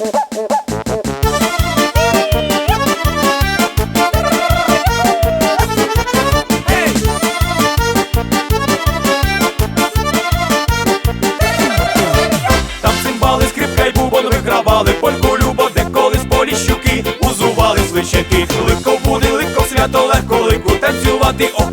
Там цимбали, скрипка й бубон вигравали, польку любо, де колись узували свищаки, легко буде, легко свято, легко лику танцювати, ох,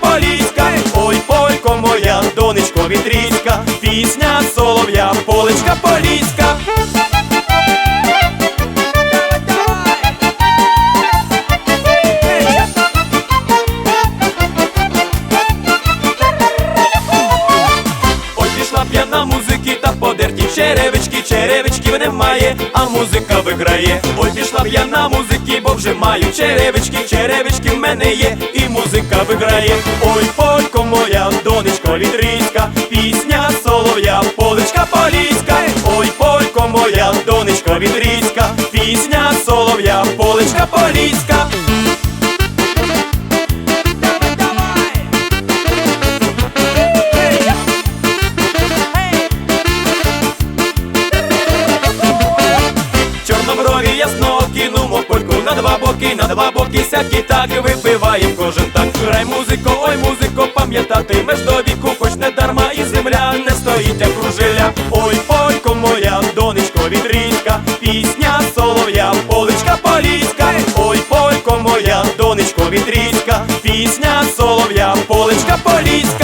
поліська. Ой, полько моя, донечко вітріська, пісня солов'я, поличка поліська. Черевички, черевичків немає, а музика виграє. Ой, пішла п'яна музики, бо вже маю черевички, черевички в мене є, і музика виграє. Ой, полько моя, донечко літрійська, пісня солов'я, поличка поліська. Ой, полько моя, донечко вітрійська, пісня солов'я, поличка поліська. Ясно кинумо польку на два боки, на два боки сякі так випиваєм кожен так. Грай музико, ой музико, пам'ятатимеш до віку, хоч не дарма і земля не стоїть як кружиля. Ой, полько моя, донечко вітрійська, пісня солов'я, поличка поліська. Ой, полько моя, донечко вітрійська, пісня солов'я, поличка поліська.